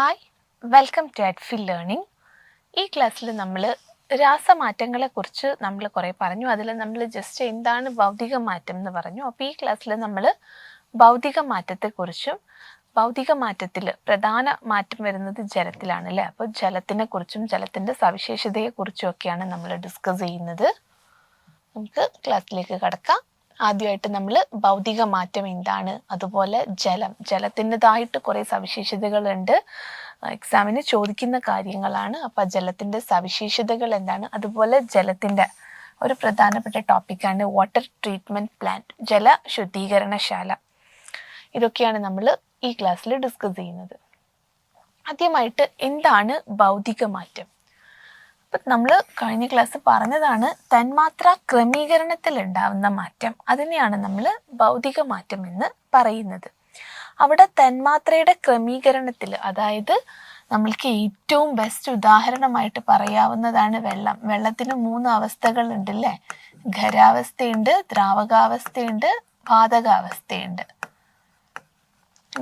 Hi welcome to Adfil learning ഈ ക്ലാസ്സിൽ നമ്മൾ രാസമാറ്റങ്ങളെക്കുറിച്ച് നമ്മൾ കുറേ പറഞ്ഞു. അതിൽ നമ്മൾ ജസ്റ്റ് എന്താണ് ഭൗതിക മാറ്റം എന്ന് പറഞ്ഞു. അപ്പോൾ ഈ ക്ലാസ്സിൽ നമ്മൾ ഭൗതിക മാറ്റത്തെക്കുറിച്ചും ഭൗതിക മാറ്റത്തിൽ പ്രധാന മാറ്റം വരുന്നത് ജലത്തിലാണ് അല്ലേ? അപ്പോൾ ജലത്തിനെ കുറിച്ചും ജലത്തിന്റെ സവിശേഷതയെക്കുറിച്ചും ഒക്കെയാണ് നമ്മൾ ഡിസ്കസ് ചെയ്യുന്നത്. നമുക്ക് ക്ലാസ്സിലേക്ക് കടക്കാം. ആദ്യമായിട്ട് നമ്മൾ ഭൗതിക മാറ്റം എന്താണ്? അതുപോലെ ജലം. ജലത്തിന്റെതായിട്ട് കുറേ സവിശേഷതകളുണ്ട്. എക്സാമിന് ചോദിക്കുന്ന കാര്യങ്ങളാണ്. അപ്പം ജലത്തിന്റെ സവിശേഷതകൾ എന്താണ്? അതുപോലെ ജലത്തിന്റെ ഒരു പ്രധാനപ്പെട്ട ടോപ്പിക്കാണ് വാട്ടർ ട്രീറ്റ്മെന്റ് പ്ലാന്റ് ജല ശുദ്ധീകരണശാല ഇതൊക്കെയാണ് നമ്മൾ ഈ ക്ലാസ്സിൽ ഡിസ്കസ് ചെയ്യുന്നത്. ആദ്യമായിട്ട് എന്താണ് ഭൗതിക മാറ്റം? ഇപ്പം നമ്മൾ കഴിഞ്ഞ ക്ലാസ് പറഞ്ഞതാണ് തന്മാത്ര ക്രമീകരണത്തിൽ ഉണ്ടാവുന്ന മാറ്റം. അതിനെയാണ് നമ്മൾ ഭൗതിക മാറ്റം എന്ന് പറയുന്നത്. അവിടെ തന്മാത്രയുടെ ക്രമീകരണത്തിൽ അതായത് നമ്മൾക്ക് ഏറ്റവും ബെസ്റ്റ് ഉദാഹരണമായിട്ട് പറയാവുന്നതാണ് വെള്ളം. വെള്ളത്തിന് മൂന്ന് അവസ്ഥകൾ ഉണ്ടല്ലേ ഖരാവസ്ഥയുണ്ട് ദ്രാവകാവസ്ഥയുണ്ട് പാതകാവസ്ഥയുണ്ട്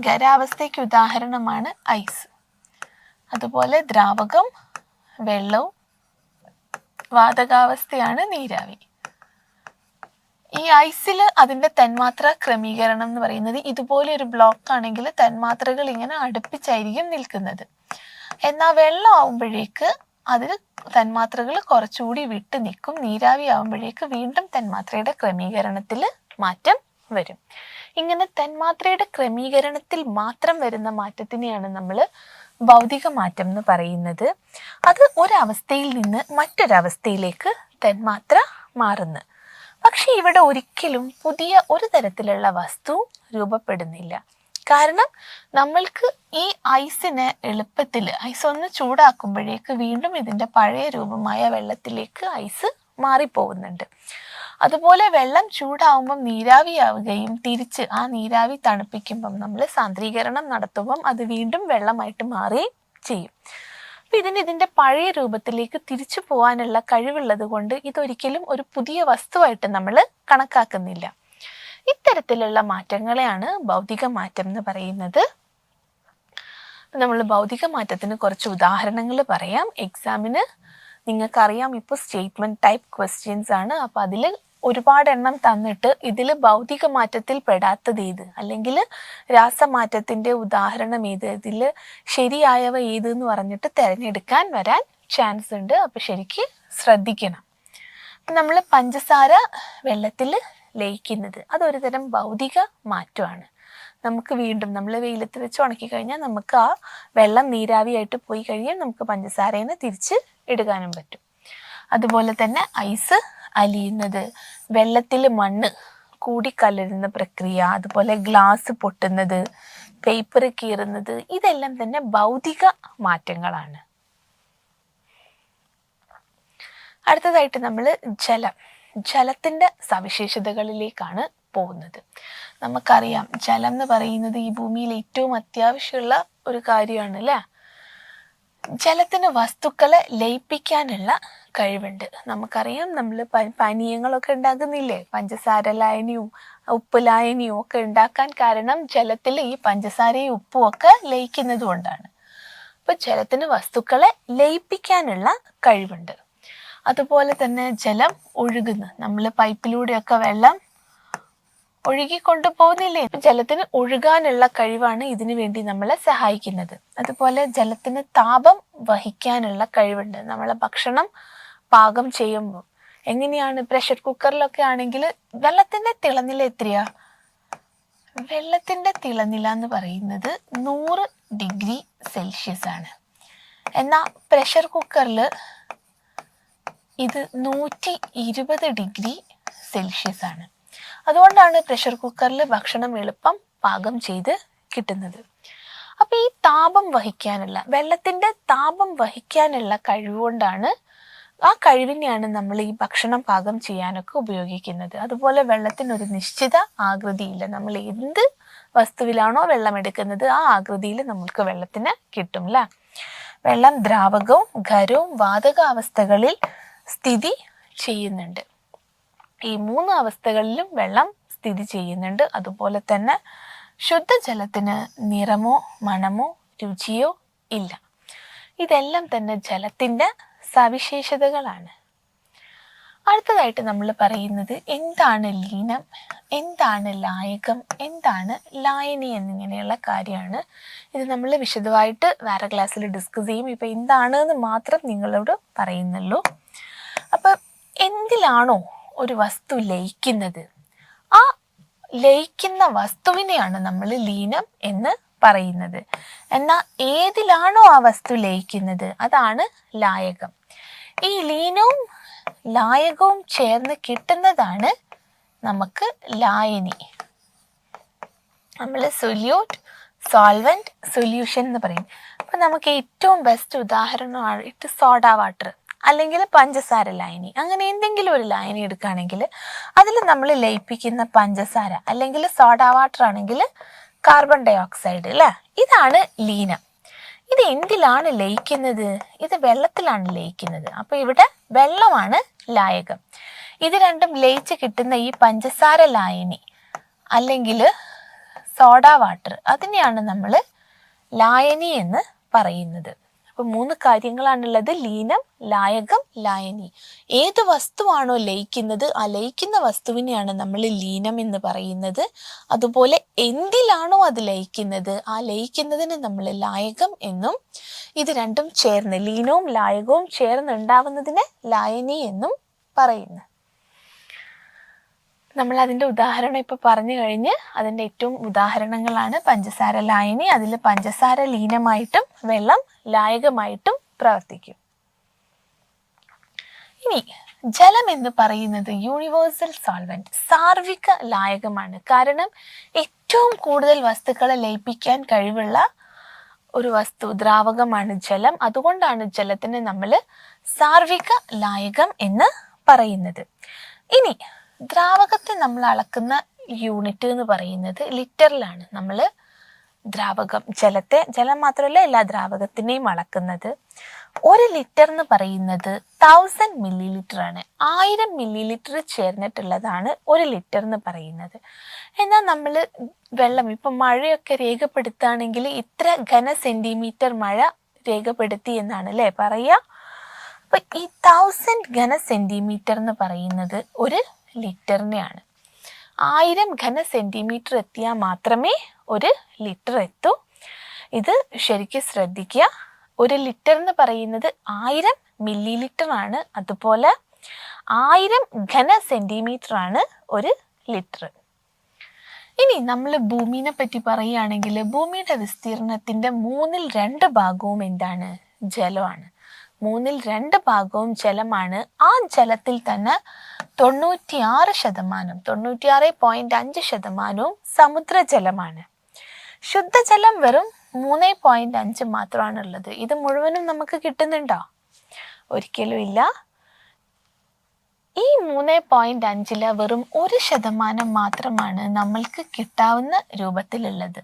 ഖരാവസ്ഥയ്ക്ക് ഉദാഹരണമാണ് ഐസ്. അതുപോലെ ദ്രാവകം വെള്ളവും വാതകാവസ്ഥയാണ് നീരാവി. ഈ ഐസിൽ അതിന്റെ തന്മാത്ര ക്രമീകരണം എന്ന് പറയുന്നത് ഇതുപോലെ ഒരു ബ്ലോക്ക് ആണെങ്കിൽ തന്മാത്രകൾ ഇങ്ങനെ അടുപ്പിച്ചായിരിക്കും നിൽക്കുന്നത്. എന്നാൽ വെള്ളം ആവുമ്പോഴേക്ക് അതിൽ തന്മാത്രകൾ കുറച്ചുകൂടി വിട്ട് നിൽക്കും. നീരാവി ആവുമ്പോഴേക്ക് വീണ്ടും തന്മാത്രയുടെ ക്രമീകരണത്തിൽ മാറ്റം വരും. ഇങ്ങനെ തന്മാത്രയുടെ ക്രമീകരണത്തിൽ മാത്രം വരുന്ന മാറ്റത്തിനെയാണ് നമ്മൾ ഭൗതിക മാറ്റം എന്ന് പറയുന്നത് അത് ഒരവസ്ഥയിൽ നിന്ന് മറ്റൊരവസ്ഥയിലേക്ക് തന്മാത്ര മാറുന്നു. പക്ഷെ ഇവിടെ ഒരിക്കലും പുതിയ ഒരു തരത്തിലുള്ള വസ്തു രൂപപ്പെടുന്നില്ല. കാരണം നമ്മൾക്ക് ഈ ഐസിനെ എളുപ്പത്തിൽ ഐസ് ഒന്ന് ചൂടാക്കുമ്പോഴേക്ക് വീണ്ടും ഇതിന്റെ പഴയ രൂപമായ വെള്ളത്തിലേക്ക് ഐസ് മാറിപ്പോകുന്നുണ്ട്. അതുപോലെ വെള്ളം ചൂടാവുമ്പം നീരാവിയാവുകയും തിരിച്ച് ആ നീരാവി തണുപ്പിക്കുമ്പം നമ്മൾ സാന്ദ്രീകരണം നടത്തുമ്പം അത് വീണ്ടും വെള്ളമായിട്ട് മാറി ചെയ്യും. അപ്പം ഇതിന് ഇതിന്റെ പഴയ രൂപത്തിലേക്ക് തിരിച്ചു പോകാനുള്ള കഴിവുള്ളത് കൊണ്ട് ഇതൊരിക്കലും ഒരു പുതിയ വസ്തുവായിട്ട് നമ്മൾ കണക്കാക്കുന്നില്ല. ഇത്തരത്തിലുള്ള മാറ്റങ്ങളെയാണ് ഭൗതിക മാറ്റം എന്ന് പറയുന്നത്. നമ്മൾ ഭൗതിക മാറ്റത്തിന് കുറച്ച് ഉദാഹരണങ്ങൾ പറയാം. എക്സാമിന് നിങ്ങൾക്കറിയാം ഇപ്പോൾ സ്റ്റേറ്റ്മെന്റ് ടൈപ്പ് ക്വസ്റ്റ്യൻസ് ആണ്. അപ്പോൾ അതിൽ ഒരുപാട് എണ്ണം തന്നിട്ട് ഇതിൽ ഭൗതിക മാറ്റത്തിൽ പെടാത്തത് ഏത്? അല്ലെങ്കിൽ രാസമാറ്റത്തിന്റെ ഉദാഹരണം ഏത്? ഇതിൽ ശരിയായവ ഏത് എന്ന് പറഞ്ഞിട്ട് തിരഞ്ഞെടുക്കാൻ വരാൻ ചാൻസ് ഉണ്ട്. അപ്പോൾ ശരിക്ക് ശ്രദ്ധിക്കണം. നമ്മൾ പഞ്ചസാര വെള്ളത്തിൽ ലയിക്കുന്നത് അതൊരു തരം ഭൗതിക മാറ്റമാണ്. നമുക്ക് വീണ്ടും നമ്മൾ വെയിലത്ത് വെച്ച് ഉണക്കി കഴിഞ്ഞാൽ നമുക്ക് ആ വെള്ളം നീരാവിയായിട്ട് പോയി കഴിഞ്ഞാൽ നമുക്ക് പഞ്ചസാരേനെ തിരിച്ച് എടുക്കാനും പറ്റും. അതുപോലെ തന്നെ ഐസ് അലിയുന്നത്. വെള്ളത്തിൽ മണ്ണ് കൂടിക്കലരുന്ന പ്രക്രിയ അതുപോലെ ഗ്ലാസ് പൊട്ടുന്നത് പേപ്പർ കീറുന്നത് ഇതെല്ലാം തന്നെ ഭൗതിക മാറ്റങ്ങളാണ്. അടുത്തതായിട്ട് നമ്മൾ ജലം. ജലത്തിന്റെ സവിശേഷതകളിലേക്കാണ് പോകുന്നത്. നമുക്കറിയാം ജലം എന്ന് പറയുന്നത് ഈ ഭൂമിയിൽ ഏറ്റവും അത്യാവശ്യമുള്ള ഒരു കാര്യമാണ് അല്ലേ ജലത്തിന് വസ്തുക്കളെ ലയിപ്പിക്കാനുള്ള കഴിവുണ്ട്. നമുക്കറിയാം നമ്മൾ പാനീയങ്ങളൊക്കെ ഉണ്ടാകുന്നില്ലേ പഞ്ചസാര ലായനിയും ഉപ്പ് ലായനിയും ഒക്കെ ഉണ്ടാക്കാൻ കാരണം ജലത്തിൽ ഈ പഞ്ചസാരയും ഉപ്പും ഒക്കെ ലയിക്കുന്നത് കൊണ്ടാണ്. അപ്പൊ ജലത്തിന് വസ്തുക്കളെ ലയിപ്പിക്കാനുള്ള കഴിവുണ്ട്. അതുപോലെ തന്നെ ജലം ഒഴുകുന്നു. നമ്മൾ പൈപ്പിലൂടെയൊക്കെ വെള്ളം ഒഴുകിക്കൊണ്ടു പോകുന്നില്ലേ ജലത്തിന് ഒഴുകാനുള്ള കഴിവാണ് ഇതിനു വേണ്ടി നമ്മളെ സഹായിക്കുന്നത്. അതുപോലെ ജലത്തിന് താപം വഹിക്കാനുള്ള കഴിവുണ്ട്. നമ്മളെ ഭക്ഷണം പാകം ചെയ്യുമ്പോൾ. എങ്ങനെയാണ് പ്രഷർ കുക്കറിലൊക്കെ ആണെങ്കിൽ വെള്ളത്തിന്റെ തിളനില എത്രയാ? വെള്ളത്തിന്റെ തിളനില എന്ന് പറയുന്നത് നൂറ് ഡിഗ്രി സെൽഷ്യസ് ആണ്. എന്നാൽ പ്രഷർ കുക്കറിൽ ഇത് നൂറ്റി ഇരുപത് ഡിഗ്രി സെൽഷ്യസ് ആണ്. അതുകൊണ്ടാണ് പ്രഷർ കുക്കറിൽ ഭക്ഷണം എളുപ്പം പാകം ചെയ്ത് കിട്ടുന്നത്. അപ്പൊ ഈ താപം വഹിക്കാനുള്ള വെള്ളത്തിന്റെ താപം വഹിക്കാനുള്ള കഴിവുകൊണ്ടാണ് ആ കഴിവിനെയാണ് നമ്മൾ ഈ ഭക്ഷണം പാകം ചെയ്യാനൊക്കെ ഉപയോഗിക്കുന്നത്. അതുപോലെ വെള്ളത്തിന് ഒരു നിശ്ചിത ആകൃതിയില്ല നമ്മൾ എന്ത് വസ്തുവിലാണോ വെള്ളം എടുക്കുന്നത് ആ ആകൃതിയിൽ നമ്മൾക്ക് വെള്ളത്തിന് കിട്ടും അല്ല വെള്ളം ദ്രാവകവും ഖരവും വാതകാവസ്ഥകളിൽ സ്ഥിതി ചെയ്യുന്നുണ്ട്. ഈ മൂന്ന് അവസ്ഥകളിലും വെള്ളം സ്ഥിതി ചെയ്യുന്നുണ്ട്. അതുപോലെ തന്നെ ശുദ്ധജലത്തിന് നിറമോ മണമോ രുചിയോ ഇല്ല. ഇതെല്ലാം തന്നെ ജലത്തിന്റെ സവിശേഷതകളാണ്. അടുത്തതായിട്ട് നമ്മൾ പറയുന്നത് എന്താണ് ലീനം എന്താണ് ലായകം എന്താണ് ലായനി എന്നിങ്ങനെയുള്ള കാര്യമാണ്. ഇത് നമ്മൾ വിശദമായിട്ട് വേറെ ക്ലാസ്സിൽ ഡിസ്കസ് ചെയ്യും. ഇപ്പം എന്താണ് എന്ന് മാത്രം നിങ്ങളോട് പറയുന്നുള്ളൂ. അപ്പം എന്തിലാണോ ഒരു വസ്തു ലയിക്കുന്നത്. ആ ലയിക്കുന്ന വസ്തുവിനെയാണ് നമ്മൾ ലീനം എന്ന് പറയുന്നത്. എന്നാൽ ഏതിലാണോ ആ വസ്തു ലയിക്കുന്നത്? അതാണ് ലായകം. ഈ ലീനവും ലായകവും ചേർന്ന് കിട്ടുന്നതാണ് നമുക്ക് ലായനി. നമ്മൾ സൊല്യൂട്ട് സോൾവെന്റ് സൊല്യൂഷൻ എന്ന് പറയും. അപ്പം നമുക്ക് ഏറ്റവും ബെസ്റ്റ് ഉദാഹരണമായിട്ട് സോഡ വാട്ടർ. അല്ലെങ്കിൽ പഞ്ചസാര ലായനി അങ്ങനെ എന്തെങ്കിലും ഒരു ലായനി എടുക്കുകയാണെങ്കിൽ അതിൽ നമ്മൾ ലയിപ്പിക്കുന്ന പഞ്ചസാര അല്ലെങ്കിൽ സോഡ വാട്ടർ ആണെങ്കിൽ കാർബൺ ഡൈ ഓക്സൈഡ് അല്ലേ? ഇതാണ് ലീന. ഇത് എന്തിലാണ് ലയിക്കുന്നത്? ഇത് വെള്ളത്തിലാണ് ലയിക്കുന്നത്. അപ്പോൾ ഇവിടെ വെള്ളമാണ് ലായകം. ഇത് രണ്ടും ലയിച്ച് കിട്ടുന്ന ഈ പഞ്ചസാര ലായനി അല്ലെങ്കിൽ സോഡ വാട്ടർ അതിനെയാണ് നമ്മൾ ലായനി എന്ന് പറയുന്നത്. അപ്പോൾ മൂന്ന് കാര്യങ്ങളാണുള്ളത്. ലീനം ലായകം ലായനി. ഏത് വസ്തുവാണോ ലയിക്കുന്നത് ആ ലയിക്കുന്ന വസ്തുവിനെയാണ് നമ്മൾ ലീനം എന്ന് പറയുന്നത്. അതുപോലെ എന്തിലാണോ അത് ലയിക്കുന്നത് ആ ലയിക്കുന്നതിന് നമ്മൾ ലായകം എന്നും ഇത് രണ്ടും ചേർന്ന് ലീനവും ലായകവും ചേർന്ന് ഉണ്ടാവുന്നതിനെ ലായനി എന്നും പറയുന്നു. നമ്മൾ അതിന്റെ ഉദാഹരണം ഇപ്പോൾ പറഞ്ഞു കഴിഞ്ഞ് അതിന്റെ ഏറ്റവും ഉദാഹരണങ്ങളാണ് പഞ്ചസാര ലായനി. അതിൽ പഞ്ചസാര ലീനമായിട്ടും വെള്ളം ലായകമായിട്ടും പ്രവർത്തിക്കും. ഇനി ജലം എന്ന് പറയുന്നത് യൂണിവേഴ്സൽ സോൾവെന്റ് സാർവിക ലായകമാണ്. കാരണം ഏറ്റവും കൂടുതൽ വസ്തുക്കളെ ലയിപ്പിക്കാൻ കഴിവുള്ള ഒരു വസ്തു ദ്രാവകമാണ് ജലം. അതുകൊണ്ടാണ് ജലത്തിന് നമ്മൾ സാർവിക ലായകം എന്ന് പറയുന്നത്. ഇനി ദ്രാവകത്തെ നമ്മൾ അളക്കുന്ന യൂണിറ്റ് എന്ന് പറയുന്നത് ലിറ്ററിലാണ് നമ്മൾ ദ്രാവകം ജലത്തെ ജലം മാത്രമല്ല എല്ലാ ദ്രാവകത്തിനെയും അളക്കുന്നത്. ഒരു ലിറ്റർ എന്ന് പറയുന്നത് തൗസൻഡ് മില്ലി ലിറ്റർ ആണ്. ആയിരം മില്ലി ലിറ്റർ ചേർന്നിട്ടുള്ളതാണ് ഒരു ലിറ്റർ എന്ന് പറയുന്നത്. എന്നാൽ നമ്മൾ വെള്ളം ഇപ്പം മഴയൊക്കെ രേഖപ്പെടുത്തുകയാണെങ്കിൽ ഇത്ര ഘന സെന്റിമീറ്റർ മഴ രേഖപ്പെടുത്തി എന്നാണ് അല്ലേ പറയുക? അപ്പം ഈ തൗസൻഡ് ഘന സെന്റിമീറ്റർ എന്ന് പറയുന്നത് ഒരു ലിറ്ററിനെയാണ്. ആയിരം ഘന സെന്റിമീറ്റർ എത്തിയാൽ മാത്രമേ ഒരു ലിറ്റർ എത്തൂ. ഇത് ശരിക്കും ശ്രദ്ധിക്കുക. ഒരു ലിറ്റർ എന്ന് പറയുന്നത് ആയിരം മില്ലി ലിറ്റർ ആണ്. അതുപോലെ ആയിരം ഘന സെന്റിമീറ്റർ ആണ് ഒരു ലിറ്റർ. ഇനി നമ്മൾ ഭൂമിനെ പറ്റി പറയുകയാണെങ്കിൽ ഭൂമിയുടെ വിസ്തീർണത്തിന്റെ മൂന്നിൽ രണ്ട് ഭാഗവും എന്താണ്? ജലമാണ്. മൂന്നിൽ രണ്ട് ഭാഗവും ജലമാണ്. ആ ജലത്തിൽ തന്നെ തൊണ്ണൂറ്റിയാറ് ശതമാനം തൊണ്ണൂറ്റിയാറ് പോയിന്റ് അഞ്ച് ശതമാനവും സമുദ്രജലമാണ്. ശുദ്ധജലം വെറും മൂന്ന് പോയിന്റ് അഞ്ച് മാത്രമാണ് ഉള്ളത് ഇത് മുഴുവനും നമുക്ക് കിട്ടുന്നുണ്ടോ? ഒരിക്കലും ഇല്ല. ഈ മൂന്ന് പോയിന്റ് അഞ്ചിൽ വെറും ഒരു ശതമാനം മാത്രമാണ് നമ്മൾക്ക് കിട്ടാവുന്ന രൂപത്തിലുള്ളത്.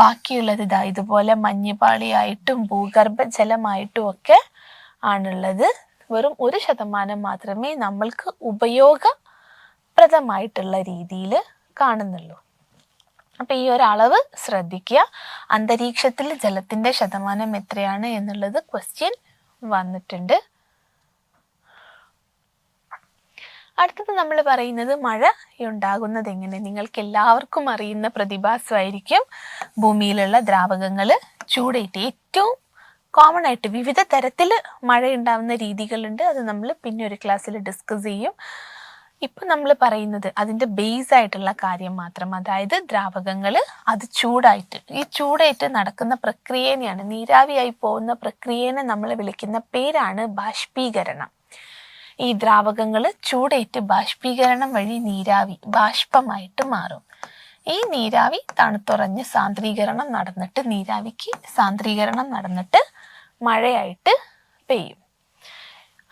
ബാക്കിയുള്ളത് ഇതാ ഇതുപോലെ മഞ്ഞുപാളിയായിട്ടും ഭൂഗർഭ ജലമായിട്ടും ഒക്കെ ആണുള്ളത്. വെറും ഒരു ശതമാനം മാത്രമേ നമ്മൾക്ക് ഉപയോഗപ്രദമായിട്ടുള്ള രീതിയിൽ കാണുന്നുള്ളൂ. അപ്പം ഈ ഒരു അളവ് ശ്രദ്ധിക്കുക. അന്തരീക്ഷത്തിൽ ജലത്തിന്റെ ശതമാനം എത്രയാണ് എന്നുള്ളത് ക്വസ്റ്റ്യൻ വന്നിട്ടുണ്ട്. അടുത്തത് നമ്മൾ പറയുന്നത് മഴ ഉണ്ടാകുന്നത് എങ്ങനെ? നിങ്ങൾക്ക് എല്ലാവർക്കും അറിയുന്ന പ്രതിഭാസമായിരിക്കും. ഭൂമിയിലുള്ള ദ്രാവകങ്ങൾ ചൂടേറ്റ് ഏറ്റവും കോമൺ ആയിട്ട് വിവിധ തരത്തിൽ മഴ ഉണ്ടാവുന്ന രീതികളുണ്ട്. അത് നമ്മൾ പിന്നെ ഒരു ക്ലാസ്സിൽ ഡിസ്കസ് ചെയ്യും. ഇപ്പം നമ്മൾ പറയുന്നത് അതിന്റെ ബേസ് ആയിട്ടുള്ള കാര്യം മാത്രം. അതായത് ദ്രാവകങ്ങൾ അത് ചൂടായിട്ട് ഈ ചൂടായിട്ട് നടക്കുന്ന പ്രക്രിയനെയാണ് നീരാവിയായി പോകുന്ന പ്രക്രിയനെ നമ്മൾ വിളിക്കുന്ന പേരാണ് ബാഷ്പീകരണം. ഈ ദ്രാവകങ്ങൾ ചൂടേറ്റ് ബാഷ്പീകരണം വഴി നീരാവി ബാഷ്പമായിട്ട് മാറും. ഈ നീരാവി തണുത്തുറഞ്ഞ് സാന്ദ്രീകരണം നടന്നിട്ട് നീരാവിക്ക് സാന്ദ്രീകരണം നടന്നിട്ട് മഴയായിട്ട് പെയ്യും.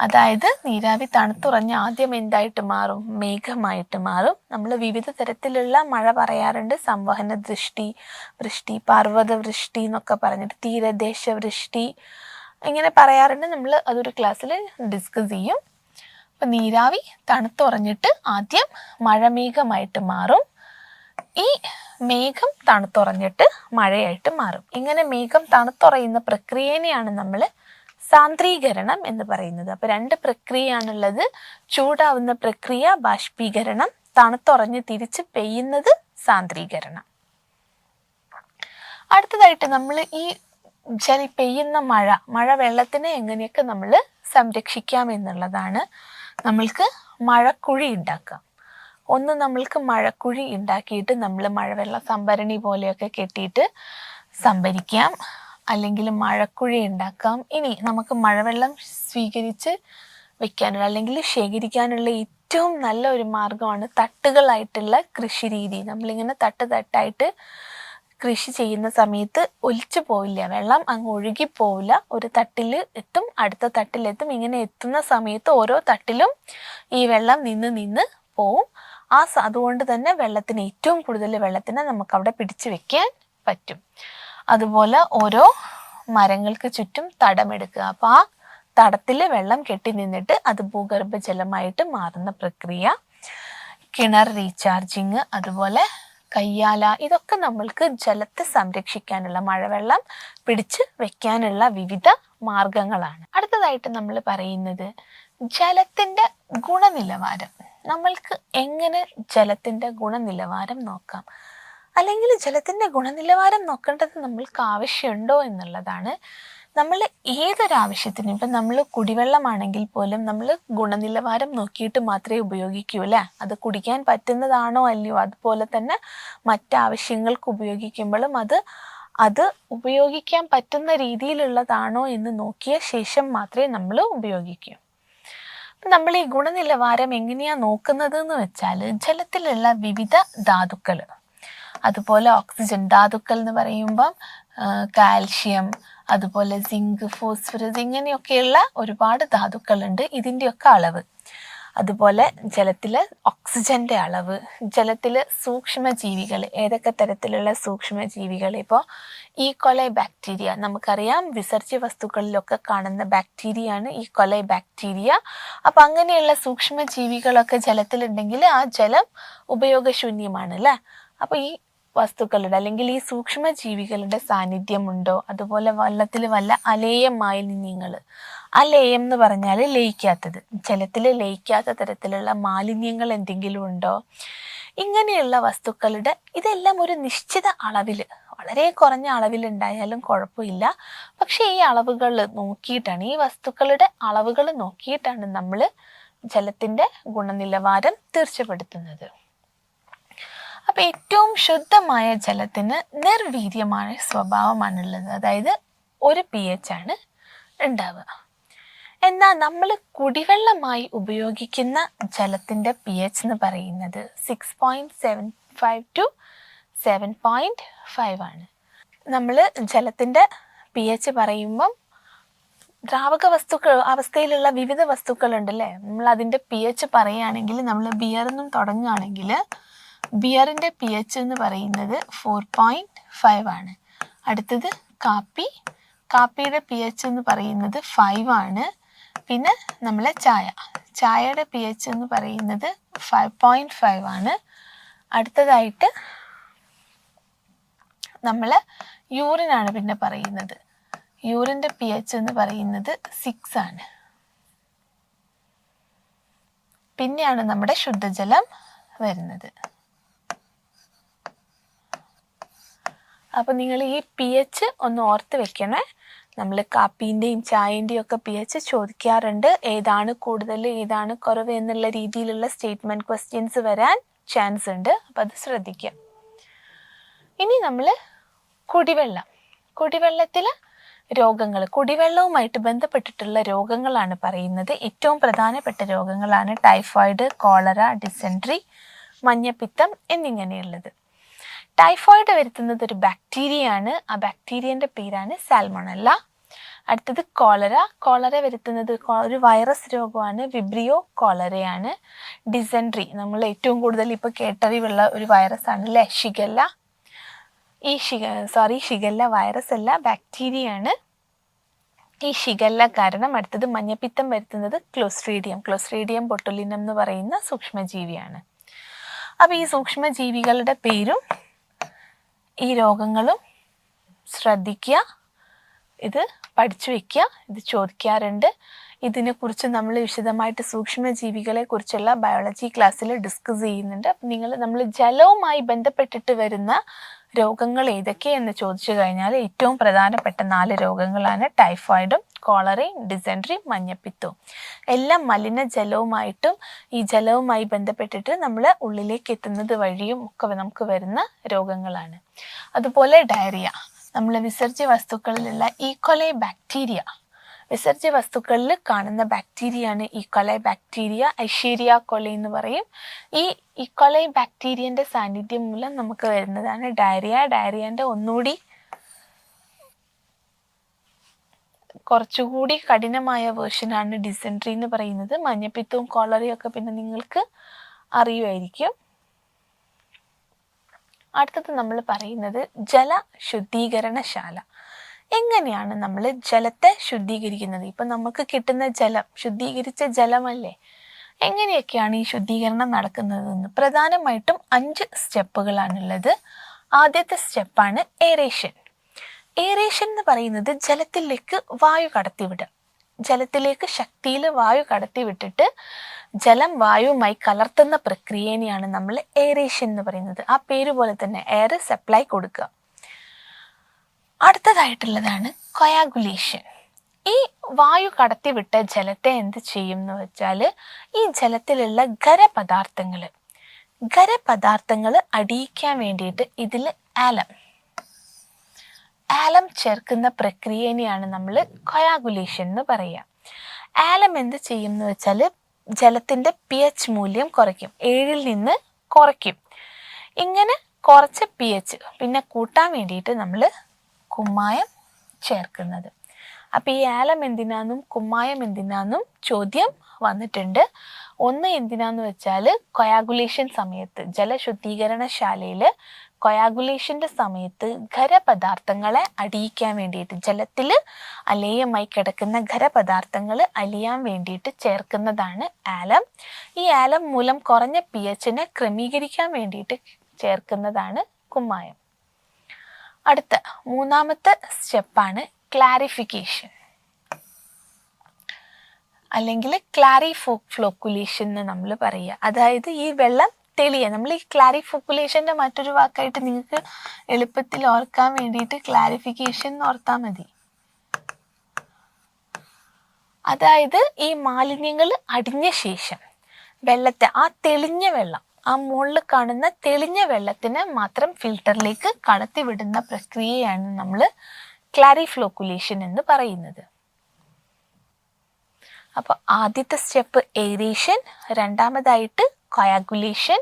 അതായത് നീരാവി തണുത്തുറഞ്ഞ് ആദ്യം എന്തായിട്ട് മാറും? മേഘമായിട്ട് മാറും. നമ്മൾ വിവിധ തരത്തിലുള്ള മഴ പറയാറുണ്ട്. സംവഹന ദൃഷ്ടി വൃഷ്ടി പർവത വൃഷ്ടി എന്നൊക്കെ പറഞ്ഞിട്ട് തീരദേശ വൃഷ്ടി ഇങ്ങനെ പറയാറുണ്ട്. നമ്മൾ അതൊരു ക്ലാസ്സിൽ ഡിസ്കസ് ചെയ്യും. അപ്പം നീരാവി തണുത്തുറഞ്ഞിട്ട് ആദ്യം മഴമേഘമായിട്ട് മാറും. ഈ മേഘം തണുത്തുറഞ്ഞിട്ട് മഴയായിട്ട് മാറും. ഇങ്ങനെ മേഘം തണുത്തുറയുന്ന പ്രക്രിയനെയാണ് നമ്മൾ സാന്ദ്രീകരണം എന്ന് പറയുന്നത്. അപ്പൊ രണ്ട് പ്രക്രിയയാണുള്ളത്. ചൂടാവുന്ന പ്രക്രിയ ബാഷ്പീകരണം തണുത്തുറഞ്ഞ് തിരിച്ച് പെയ്യുന്നത് സാന്ദ്രീകരണം. അടുത്തതായിട്ട് നമ്മൾ ഈ ജല പെയ്യുന്ന മഴ മഴ വെള്ളത്തിനെ എങ്ങനെയൊക്കെ നമ്മൾ സംരക്ഷിക്കാം എന്നുള്ളതാണ് നമ്മൾക്ക് മഴക്കുഴി ഉണ്ടാക്കാം ഒന്ന് നമ്മൾക്ക് മഴക്കുഴി ഉണ്ടാക്കിയിട്ട് നമ്മൾ മഴവെള്ള സംഭരണി പോലെയൊക്കെ കെട്ടിയിട്ട് സംഭരിക്കാം. അല്ലെങ്കിൽ മഴക്കുഴി ഉണ്ടാക്കാം. ഇനി നമുക്ക് മഴവെള്ളം സ്വീകരിച്ച് വെക്കാനുള്ള അല്ലെങ്കിൽ ശേഖരിക്കാനുള്ള ഏറ്റവും നല്ല ഒരു മാർഗമാണ് തട്ടുകളായിട്ടുള്ള കൃഷി രീതി. നമ്മളിങ്ങനെ തട്ട് തട്ടായിട്ട് കൃഷി ചെയ്യുന്ന സമയത്ത് ഒലിച്ചു പോവില്ല. വെള്ളം അങ്ങ് ഒഴുകി പോവില്ല. ഒരു തട്ടിൽ എത്തും അടുത്ത തട്ടിലെത്തും ഇങ്ങനെ എത്തുന്ന സമയത്ത് ഓരോ തട്ടിലും ഈ വെള്ളം നിന്ന് നിന്ന് പോവും. ആ അതുകൊണ്ട് തന്നെ വെള്ളത്തിന് ഏറ്റവും കൂടുതൽ വെള്ളത്തിനെ നമുക്ക് അവിടെ പിടിച്ചു വെക്കാൻ പറ്റും. അതുപോലെ ഓരോ മരങ്ങൾക്ക് ചുറ്റും തടമെടുക്കുക. അപ്പോൾ ആ തടത്തിൽ വെള്ളം കെട്ടി നിന്നിട്ട് അത് ഭൂഗർഭജലമായിട്ട് മാറുന്ന പ്രക്രിയ. കിണർ റീചാർജിങ് അതുപോലെ കയ്യാല ഇതൊക്കെ നമ്മൾക്ക് ജലത്തെ സംരക്ഷിക്കാനുള്ള മഴവെള്ളം പിടിച്ച് വെക്കാനുള്ള വിവിധ മാർഗങ്ങളാണ്. അടുത്തതായിട്ട് നമ്മൾ പറയുന്നത് ജലത്തിന്റെ ഗുണനിലവാരം. നമ്മൾക്ക് എങ്ങനെ ജലത്തിന്റെ ഗുണനിലവാരം നോക്കാം? അല്ലെങ്കിൽ ജലത്തിന്റെ ഗുണനിലവാരം നോക്കേണ്ടത് നമ്മൾക്ക് ആവശ്യമുണ്ടോ എന്നുള്ളതാണ്. നമ്മൾ ഏതൊരാവശ്യത്തിനും ഇപ്പം നമ്മൾ കുടിവെള്ളമാണെങ്കിൽ പോലും നമ്മൾ ഗുണനിലവാരം നോക്കിയിട്ട് മാത്രമേ ഉപയോഗിക്കൂ അല്ലേ? അത് കുടിക്കാൻ പറ്റുന്നതാണോ അല്ലയോ? അതുപോലെ തന്നെ മറ്റാവശ്യങ്ങൾക്ക് ഉപയോഗിക്കുമ്പോഴും അത് അത് ഉപയോഗിക്കാൻ പറ്റുന്ന രീതിയിലുള്ളതാണോ എന്ന് നോക്കിയ ശേഷം മാത്രമേ നമ്മൾ ഉപയോഗിക്കൂ. നമ്മൾ ഈ ഗുണനിലവാരം എങ്ങനെയാ നോക്കുന്നത് എന്ന് വെച്ചാൽ ജലത്തിലുള്ള വിവിധ ധാതുക്കൾ അതുപോലെ ഓക്സിജൻ ധാതുക്കൾ എന്ന് പറയുമ്പം കാൽഷ്യം അതുപോലെ സിങ്ക് ഫോസ്ഫറസ് ഇങ്ങനെയൊക്കെയുള്ള ഒരുപാട് ധാതുക്കളുണ്ട് ഇതിന്റെയൊക്കെ അളവ്. അതുപോലെ ജലത്തിൽ ഓക്സിജന്റെ അളവ് ജലത്തിൽ സൂക്ഷ്മജീവികൾ ഏതൊക്കെ തരത്തിലുള്ള സൂക്ഷ്മജീവികൾ ഇപ്പോൾ ഈ കൊലൈ ബാക്ടീരിയ നമുക്കറിയാം വിസർജ്യ വസ്തുക്കളിലൊക്കെ കാണുന്ന ബാക്ടീരിയയാണ് ഈ കൊലൈ ബാക്ടീരിയ അപ്പം അങ്ങനെയുള്ള സൂക്ഷ്മ ജീവികളൊക്കെ ജലത്തിലുണ്ടെങ്കിൽ ആ ജലം ഉപയോഗശൂന്യമാണ് അല്ലേ? അപ്പോൾ ഈ വസ്തുക്കളുടെ അല്ലെങ്കിൽ ഈ സൂക്ഷ്മ സൂക്ഷ്മജീവികളുടെ സാന്നിധ്യമുണ്ടോ? അതുപോലെ വെള്ളത്തിൽ വല്ല അലേയ മാലിന്യങ്ങൾ അലേയം എന്ന് പറഞ്ഞാൽ ലയിക്കാത്തത് ജലത്തിൽ ലയിക്കാത്ത തരത്തിലുള്ള മാലിന്യങ്ങൾ എന്തെങ്കിലും ഉണ്ടോ? ഇങ്ങനെയുള്ള വസ്തുക്കളുടെ ഇതെല്ലാം ഒരു നിശ്ചിത അളവിൽ വളരെ കുറഞ്ഞ അളവിൽ ഉണ്ടായാലും കുഴപ്പമില്ല. പക്ഷേ ഈ അളവുകൾ നോക്കിയിട്ടാണ് ഈ വസ്തുക്കളുടെ അളവുകൾ നോക്കിയിട്ടാണ് നമ്മൾ ജലത്തിന്റെ ഗുണനിലവാരം തീർച്ചപ്പെടുത്തുന്നത്. അപ്പൊ ഏറ്റവും ശുദ്ധമായ ജലത്തിന് നിർവീര്യമായ സ്വഭാവമാണുള്ളത്. അതായത് ഒരു പി എച്ച് ആണ് ഉണ്ടാവുക. എന്നാൽ നമ്മൾ കുടിവെള്ളമായി ഉപയോഗിക്കുന്ന ജലത്തിന്റെ പി എച്ച് എന്ന് പറയുന്നത് six point seven five two seven point five ആണ്. നമ്മൾ ജലത്തിന്റെ പി എച്ച് പറയുമ്പം ദ്രാവക വസ്തുക്കൾ അവസ്ഥയിലുള്ള വിവിധ വസ്തുക്കളുണ്ടല്ലേ? നമ്മൾ അതിന്റെ പി എച്ച് പറയുകയാണെങ്കിൽ നമ്മൾ ബിയറിന്നും തുടങ്ങുകയാണെങ്കിൽ ബിയറിന്റെ പി എച്ച് എന്ന് പറയുന്നത് ഫോർ പോയിന്റ് ഫൈവ് ആണ്. അടുത്തത് കാപ്പി. കാപ്പിയുടെ പി എച്ച് എന്ന് പറയുന്നത് ഫൈവ് ആണ്. പിന്നെ നമ്മളെ ചായ. ചായയുടെ പി എച്ച് എന്ന് പറയുന്നത് ഫൈവ് പോയിന്റ് ഫൈവ് ആണ്. അടുത്തതായിട്ട് നമ്മൾ യൂറിനാണ് പിന്നെ പറയുന്നത്. യൂറിന്റെ പി എച്ച് എന്ന് പറയുന്നത് സിക്സ് ആണ്. പിന്നെയാണ് നമ്മുടെ ശുദ്ധജലം വരുന്നത്. അപ്പം നിങ്ങൾ ഈ പി എച്ച് ഒന്ന് ഓർത്ത് വെക്കണേ. നമ്മൾ കാപ്പീന്റെയും ചായന്റെയും ഒക്കെ പി എച്ച് ചോദിക്കാറുണ്ട്. ഏതാണ് കൂടുതൽ ഏതാണ് കുറവ് എന്നുള്ള രീതിയിലുള്ള സ്റ്റേറ്റ്മെന്റ് ക്വസ്റ്റ്യൻസ് വരാൻ ചാൻസ് ഉണ്ട്. അപ്പം അത് ശ്രദ്ധിക്കുക ഇനി നമ്മൾ കുടിവെള്ളം. കുടിവെള്ളത്തിൽ രോഗങ്ങൾ കുടിവെള്ളവുമായിട്ട് ബന്ധപ്പെട്ടിട്ടുള്ള രോഗങ്ങളാണ് പറയുന്നത്. ഏറ്റവും പ്രധാനപ്പെട്ട രോഗങ്ങളാണ് ടൈഫോയിഡ് കോളറ ഡിസെൻട്രി മഞ്ഞപ്പിത്തം എന്നിങ്ങനെയുള്ളത്. ടൈഫോയിഡ് വരുത്തുന്നത് ഒരു ബാക്ടീരിയയാണ്. ആ ബാക്ടീരിയന്റെ പേരാണ് സാൽമോണല്ല. അടുത്തത് കോളറ. കോളറ വരുത്തുന്നത് ഒരു വൈറസ് രോഗമാണ് വിബ്രിയോ കോളറയാണ്. ഡിസെൻട്രി നമ്മൾ ഏറ്റവും കൂടുതൽ ഇപ്പോൾ കേട്ടറിവുള്ള ഒരു വൈറസ് ആണ് ഷിഗല്ല ഈ ഷിഗ സോറി ഷിഗല്ല വൈറസ് അല്ല ബാക്ടീരിയ ആണ്. ഈ ഷിഗല്ല കാരണം അടുത്തത് മഞ്ഞപ്പിത്തം വരുത്തുന്നത് ക്ലോസ്ട്രീഡിയം ക്ലോസ്ട്രീഡിയം ബൊട്ടുലിനം എന്ന് പറയുന്ന സൂക്ഷ്മജീവിയാണ്. അപ്പോൾ ഈ സൂക്ഷ്മജീവികളുടെ പേരും ഈ രോഗങ്ങളും ശ്രദ്ധിക്കുക ഇത് പഠിച്ചു വയ്ക്കുക ഇത് ചോദിക്കാറുണ്ട്. ഇതിനെക്കുറിച്ച് നമ്മൾ വിശദമായിട്ട് സൂക്ഷ്മ ജീവികളെ കുറിച്ചുള്ള ബയോളജി ക്ലാസ്സിൽ ഡിസ്കസ് ചെയ്യുന്നുണ്ട്. അപ്പം നിങ്ങൾ നമ്മൾ ജലവുമായി ബന്ധപ്പെട്ടിട്ട് വരുന്ന രോഗങ്ങൾ ഏതൊക്കെയെന്ന് ചോദിച്ചു കഴിഞ്ഞാൽ ഏറ്റവും പ്രധാനപ്പെട്ട നാല് രോഗങ്ങളാണ് ടൈഫോയിഡും കോളറയും ഡിസെൻട്രിയും മഞ്ഞപ്പിത്തവും. എല്ലാം മലിനജലവുമായിട്ടും ഈ ജലവുമായി ബന്ധപ്പെട്ടിട്ട് നമ്മൾ ഉള്ളിലേക്ക് എത്തുന്നത് വഴിയും ഒക്കെ നമുക്ക് വരുന്ന രോഗങ്ങളാണ്. അതുപോലെ ഡയറിയ നമ്മൾ വിസർജ്യ വസ്തുക്കളിലുള്ള ഈക്വലൈ ബാക്ടീരിയ വിസർജ്യ വസ്തുക്കളിൽ കാണുന്ന ബാക്ടീരിയയാണ് ഈക്വലൈ ബാക്ടീരിയ ഐഷീരിയ കൊലൈ എന്ന് പറയും. ഈ ഈക്വലൈ ബാക്ടീരിയന്റെ സാന്നിധ്യം മൂലം നമുക്ക് വരുന്നതാണ് ഡയറിയ ഡയറിയന്റെ ഒന്നുകൂടി കുറച്ചുകൂടി കഠിനമായ വേർഷനാണ് ഡിസെൻട്രി എന്ന് പറയുന്നത്. മഞ്ഞപ്പിത്തവും കോളറിയും ഒക്കെ പിന്നെ നിങ്ങൾക്ക് അറിയുമായിരിക്കും. അടുത്തത് നമ്മൾ പറയുന്നത് ജല ശുദ്ധീകരണശാല എങ്ങനെയാണ് നമ്മൾ ജലത്തെ ശുദ്ധീകരിക്കുന്നത്? ഇപ്പം നമുക്ക് കിട്ടുന്ന ജലം ശുദ്ധീകരിച്ച ജലമല്ലേ? എങ്ങനെയൊക്കെയാണ് ഈ ശുദ്ധീകരണം നടക്കുന്നതെന്ന്? പ്രധാനമായിട്ടും അഞ്ച് സ്റ്റെപ്പുകളാണുള്ളത്. ആദ്യത്തെ സ്റ്റെപ്പാണ് എയറേഷൻ എയറേഷൻ എന്ന് പറയുന്നത് ജലത്തിലേക്ക് വായു കടത്തിവിടുക. ജലത്തിലേക്ക് ശക്തിയിൽ വായു കടത്തിവിട്ടിട്ട് ജലം വായുവുമായി കലർത്തുന്ന പ്രക്രിയനെയാണ് നമ്മൾ എയറേഷൻ എന്ന് പറയുന്നത്. ആ പേര് പോലെ തന്നെ എയർ സപ്ലൈ കൊടുക്കുക. അടുത്തതായിട്ടുള്ളതാണ് കൊയാഗുലേഷൻ. ഈ വായു കടത്തിവിട്ട ജലത്തെ എന്ത് ചെയ്യും എന്ന് വെച്ചാൽ ഈ ജലത്തിലുള്ള ഖരപദാർത്ഥങ്ങൾ ഖരപദാർത്ഥങ്ങൾ അടിയിക്കാൻ വേണ്ടിയിട്ട് ഇതിൽ ആലം. ആലം ചേർക്കുന്ന പ്രക്രിയനെയാണ് നമ്മൾ കൊയാഗുലേഷൻ എന്ന് പറയുക ആലം എന്ത് ചെയ്യും എന്ന് വെച്ചാൽ ജലത്തിന്റെ പി എച്ച് മൂല്യം കുറയ്ക്കും. ഏഴിൽ നിന്ന് കുറയ്ക്കും. ഇങ്ങനെ കുറച്ച് പി എച്ച് പിന്നെ കൂട്ടാൻ വേണ്ടിയിട്ട് നമ്മൾ കുമ്മായം ചേർക്കുന്നത്. അപ്പോൾ ഈ ആലം എന്തിനാന്നും കുമ്മായം എന്തിനാന്നും ചോദ്യം വന്നിട്ടുണ്ട്. ഒന്ന് എന്തിനാന്ന് വെച്ചാൽ കൊയാഗുലേഷൻ സമയത്ത് ജലശുദ്ധീകരണശാലയിൽ കൊയാഗുലേഷന്റെ സമയത്ത് ഖരപദാർത്ഥങ്ങളെ അടിയിക്കാൻ വേണ്ടിയിട്ട് ജലത്തിൽ അലേയമായി കിടക്കുന്ന ഖരപദാർത്ഥങ്ങൾ അലിയാൻ വേണ്ടിയിട്ട് ചേർക്കുന്നതാണ് ആലം. ഈ ആലം മൂലം കുറഞ്ഞ പി എച്ചിനെ ക്രമീകരിക്കാൻ വേണ്ടിയിട്ട് ചേർക്കുന്നതാണ് കുമ്മായം. അടുത്ത മൂന്നാമത്തെ സ്റ്റെപ്പാണ് ക്ലാരിഫിക്കേഷൻ. അല്ലെങ്കിൽ ക്ലാരിഫോ ഫ്ലോക്കുലേഷൻ എന്ന് നമ്മൾ പറയുക. അതായത് ഈ വെള്ളം തെളിയുക നമ്മൾ ഈ ക്ലാരിഫോക്കുലേഷന്റെ മറ്റൊരു വാക്കായിട്ട് നിങ്ങൾക്ക് എളുപ്പത്തിൽ ഓർക്കാൻ വേണ്ടിയിട്ട് ക്ലാരിഫിക്കേഷൻ എന്ന് ഓർത്താൽ മതി. അതായത് ഈ മാലിന്യങ്ങൾ അടിഞ്ഞ ശേഷം വെള്ളത്തെ ആ തെളിഞ്ഞ വെള്ളം ആ മുകളിൽ കാണുന്ന തെളിഞ്ഞ വെള്ളത്തിന് മാത്രം ഫിൽട്ടറിലേക്ക് കടത്തിവിടുന്ന പ്രക്രിയയാണ് നമ്മൾ ക്ലാരിഫ്ലോക്കുലേഷൻ എന്ന് പറയുന്നത്. അപ്പോൾ ആദ്യത്തെ സ്റ്റെപ്പ് എയറേഷൻ രണ്ടാമതായിട്ട് കൊയാഗുലേഷൻ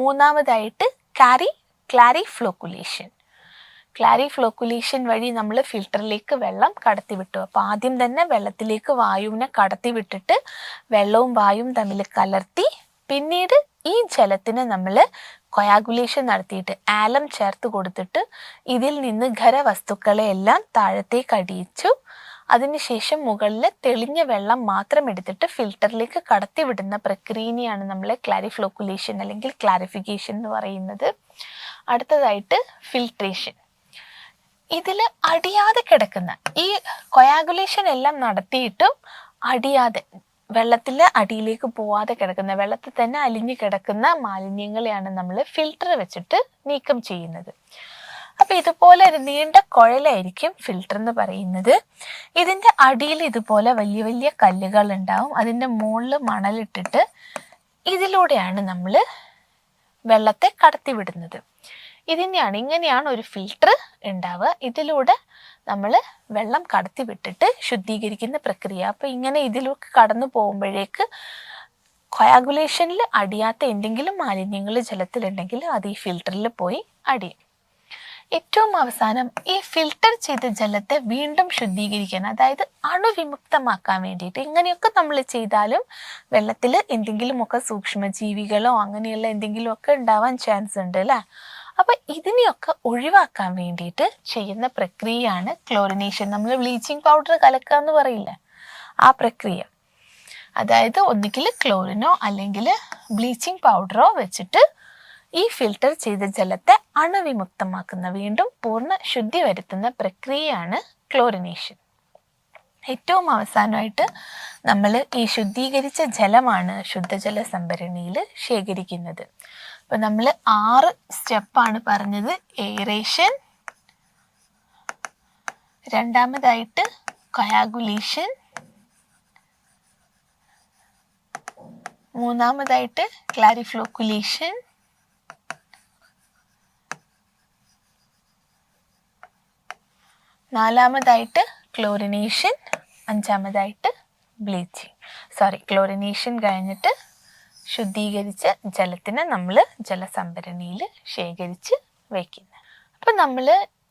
മൂന്നാമതായിട്ട് കാരി ക്ലാരിഫ്ലോക്കുലേഷൻ. ക്ലാരിഫ്ലോക്കുലേഷൻ വഴി നമ്മൾ ഫിൽട്ടറിലേക്ക് വെള്ളം കടത്തിവിട്ടു. അപ്പോൾ ആദ്യം തന്നെ വെള്ളത്തിലേക്ക് വായുവിനെ കടത്തിവിട്ടിട്ട് വെള്ളവും വായുവും തമ്മിൽ കലർത്തി പിന്നീട് ഈ ജലത്തിന് നമ്മൾ കൊയാഗുലേഷൻ നടത്തിയിട്ട് ആലം ചേർത്ത് കൊടുത്തിട്ട് ഇതിൽ നിന്ന് ഖരവസ്തുക്കളെ എല്ലാം താഴത്തേക്ക് അടിയിച്ചു. അതിനുശേഷം മുകളിൽ തെളിഞ്ഞ വെള്ളം മാത്രം എടുത്തിട്ട് ഫിൽറ്ററിലേക്ക് കടത്തിവിടുന്ന പ്രക്രിയനെയാണ് നമ്മൾ ക്ലാരിഫ്ലോക്കുലേഷൻ അല്ലെങ്കിൽ ക്ലാരിഫിക്കേഷൻ എന്ന് പറയുന്നത്. അടുത്തതായിട്ട് ഫിൽട്രേഷൻ ഇതിൽ അടിയാതെ കിടക്കുന്ന ഈ കൊയാഗുലേഷൻ എല്ലാം നടത്തിയിട്ടും അടിയാതെ വെള്ളത്തിലെ അടിയിലേക്ക് പോവാതെ കിടക്കുന്ന വെള്ളത്തിൽ തന്നെ അലിഞ്ഞു കിടക്കുന്ന മാലിന്യങ്ങളെയാണ് നമ്മൾ ഫിൽട്ടർ വെച്ചിട്ട് നീക്കം ചെയ്യുന്നത്. അപ്പൊ ഇതുപോലെ ഒരു നീണ്ട കുഴലായിരിക്കും ഫിൽട്ടർ എന്ന് പറയുന്നത്. ഇതിന്റെ അടിയിൽ ഇതുപോലെ വലിയ വലിയ കല്ലുകൾ ഉണ്ടാവും. അതിന്റെ മുകളിൽ മണലിട്ടിട്ട് ഇതിലൂടെയാണ് നമ്മൾ വെള്ളത്തെ കടത്തിവിടുന്നത്. ഇതിനെയാണ് ഇങ്ങനെയാണ് ഒരു ഫിൽട്ടർ ഉണ്ടാവുക. ഇതിലൂടെ നമ്മൾ വെള്ളം കടത്തി വിട്ടിട്ട് ശുദ്ധീകരിക്കുന്ന പ്രക്രിയ. അപ്പോൾ ഇങ്ങനെ ഇതിലൂടെ കടന്നു പോകുമ്പോഴേക്ക് കൊയാഗുലേഷനിൽ അടിയാത്ത എന്തെങ്കിലും മാലിന്യങ്ങൾ ജലത്തിലുണ്ടെങ്കിൽ അത് ഈ ഫിൽട്ടറിൽ പോയി അടിയും. ഏറ്റവും അവസാനം ഈ ഫിൽട്ടർ ചെയ്ത ജലത്തെ വീണ്ടും ശുദ്ധീകരിക്കാൻ അതായത് അണുവിമുക്തമാക്കാൻ വേണ്ടിയിട്ട് ഇങ്ങനെയൊക്കെ നമ്മൾ ചെയ്താലും വെള്ളത്തിൽ എന്തെങ്കിലുമൊക്കെ സൂക്ഷ്മജീവികളോ അങ്ങനെയുള്ള എന്തെങ്കിലുമൊക്കെ ഉണ്ടാവാൻ ചാൻസ് ഉണ്ട് അല്ലേ? അപ്പൊ ഇതിനെയൊക്കെ ഒഴിവാക്കാൻ വേണ്ടിയിട്ട് ചെയ്യുന്ന പ്രക്രിയയാണ് ക്ലോറിനേഷൻ നമ്മൾ ബ്ലീച്ചിങ് പൗഡർ കലക്കുക എന്ന് പറയില്ല? ആ പ്രക്രിയ. അതായത് ഒന്നുകിൽ ക്ലോറിനോ അല്ലെങ്കിൽ ബ്ലീച്ചിങ് പൗഡറോ വെച്ചിട്ട് ഈ ഫിൽട്ടർ ചെയ്ത ജലത്തെ അണുവിമുക്തമാക്കുന്ന വീണ്ടും പൂർണ ശുദ്ധി വരുത്തുന്ന പ്രക്രിയയാണ് ക്ലോറിനേഷൻ ഏറ്റവും അവസാനമായിട്ട് നമ്മൾ ഈ ശുദ്ധീകരിച്ച ജലമാണ് ശുദ്ധജല സംഭരണിയിൽ ശേഖരിക്കുന്നത്. അപ്പോൾ നമ്മൾ ആറ് സ്റ്റെപ്പാണ് പറഞ്ഞത്. എയറേഷൻ രണ്ടാമതായിട്ട് കയാഗുലേഷൻ മൂന്നാമതായിട്ട് ക്ലാരിഫ്ലോക്കുലേഷൻ നാലാമതായിട്ട് ക്ലോറിനേഷൻ അഞ്ചാമതായിട്ട് ബ്ലീച്ചിങ് സോറി ക്ലോറിനേഷൻ കഴിഞ്ഞിട്ട് ശുദ്ധീകരിച്ച ജലത്തിനെ നമ്മൾ ജലസംഭരണിയിൽ ശേഖരിച്ച് വയ്ക്കുന്നത് അപ്പം നമ്മൾ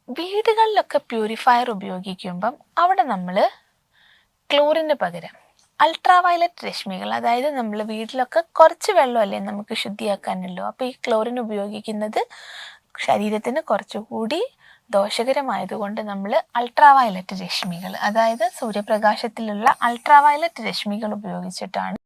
വീടുകളിലൊക്കെ പ്യൂരിഫയർ ഉപയോഗിക്കുമ്പം അവിടെ നമ്മൾ ക്ലോറിന് പകരം അൾട്രാ വയലറ്റ് രശ്മികൾ അതായത് നമ്മൾ വീട്ടിലൊക്കെ കുറച്ച് വെള്ളമല്ലേ നമുക്ക് ശുദ്ധിയാക്കാനുള്ളൂ. അപ്പോൾ ഈ ക്ലോറിൻ ഉപയോഗിക്കുന്നത് ശരീരത്തിന് കുറച്ചുകൂടി ദോഷകരമായതുകൊണ്ട് നമ്മൾ അൾട്രാ വയലറ്റ് രശ്മികൾ അതായത് സൂര്യപ്രകാശത്തിലുള്ള അൾട്രാ വയലറ്റ് രശ്മികൾ ഉപയോഗിച്ചിട്ടാണ്